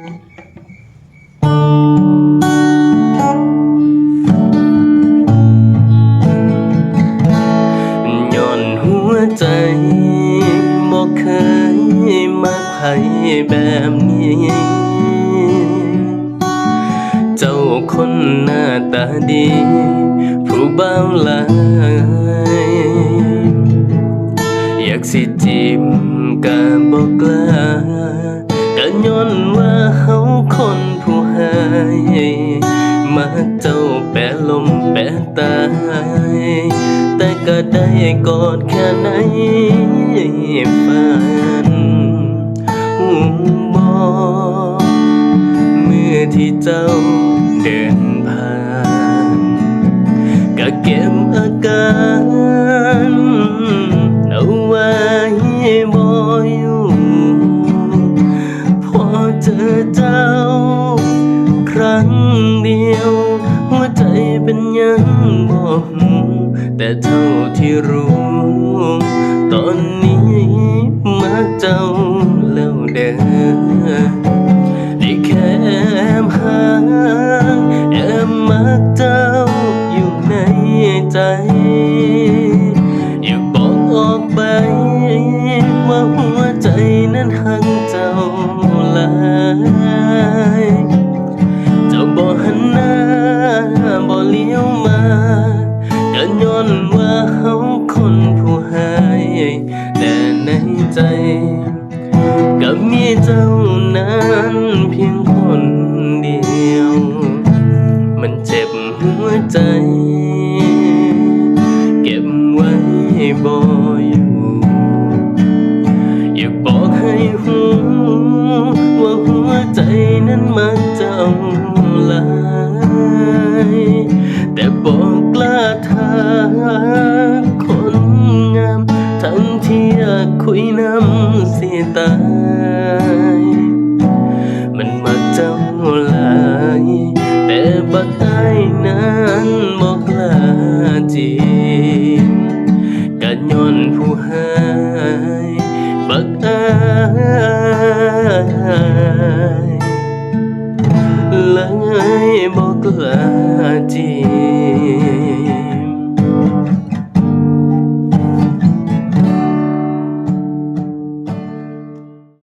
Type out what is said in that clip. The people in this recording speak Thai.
ย้อนหัวใจบ่เคยมาไผแบบนี้ เจ้าคนหน้าตาดี ผู้เบาลายอยากสิจีบกะบอกกล้า กะย้อนว่าเฮาคนผู้หายมาเจ้าแปะลมแปะตาย แต่ก็ได้กอดแค่ไหนฝันหูบอกเมื่อที่เจ้าเดินผ่านก็เก็บอาการเอาไว้บ บ่หูแต่เท่าที่รู้ ตอนนี้มาเจ้าแล้วเด้อได้แค่แอบหาแอบมักเจ้าอยู่ในใจ อย่าบอกออกไป ว่าหัวใจนั้นหักเจ้าหลาย ย้อนว่าเฮาคนผู้หายแต่ในใจกับมีเจ้านั้นเพียงคนเดียว มันเจ็บหัวใจ เก็บไว้บ่อยู่อยากบอกให้หูว่าหัวใจนั้นมักเจ้าลา คุยน้ำเสียตาย มันมักจ้าหลายแต่บักอายนั้นบอกลาจีบกันย้อนผู้หายบักอายเลยบอกลาจีบ